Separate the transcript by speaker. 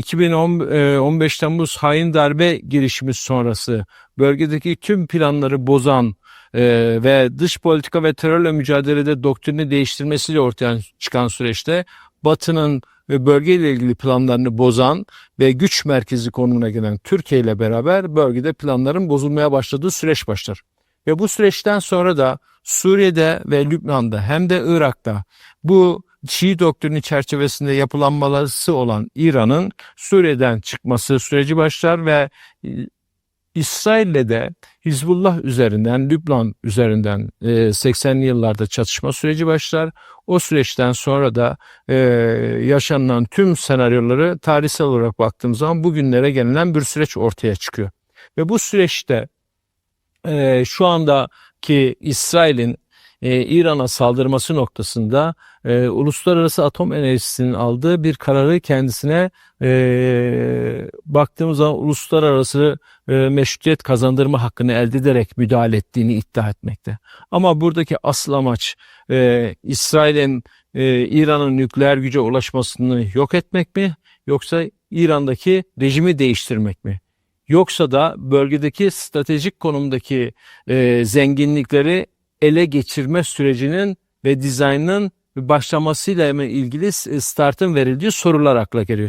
Speaker 1: 2015 Temmuz hain darbe girişimi sonrası bölgedeki tüm planları bozan e, ve dış politika ve terörle mücadelede doktrini değiştirmesiyle ortaya çıkan süreçte Batı'nın ve bölgeyle ilgili planlarını bozan ve güç merkezi konumuna gelen Türkiye ile beraber bölgede planların bozulmaya başladığı süreç başlar. Ve bu süreçten sonra da Suriye'de ve Lübnan'da hem de Irak'ta bu Şii doktrini çerçevesinde yapılanmaları olan İran'ın Suriye'den çıkması süreci başlar ve e, İsrail'le de Hizbullah üzerinden, Lübnan üzerinden e, 80'li yıllarda çatışma süreci başlar. O süreçten sonra da e, yaşanılan tüm senaryoları tarihsel olarak baktığımız zaman bugünlere gelinen bir süreç ortaya çıkıyor. Ve bu süreçte e, şu andaki İsrail'in e, İran'a saldırması noktasında e, Uluslararası Atom Enerjisi'nin aldığı bir kararı kendisine e, baktığımız zaman uluslararası e, meşrutiyet kazandırma hakkını elde ederek müdahale ettiğini iddia etmekte. Ama buradaki asıl amaç e, İsrail'in e, İran'ın nükleer güce ulaşmasını yok etmek mi yoksa İran'daki rejimi değiştirmek mi? Yoksa da bölgedeki stratejik konumdaki e, zenginlikleri ele geçirme sürecinin ve dizaynının başlamasıyla ilgili startın verildiği sorular akla geliyor.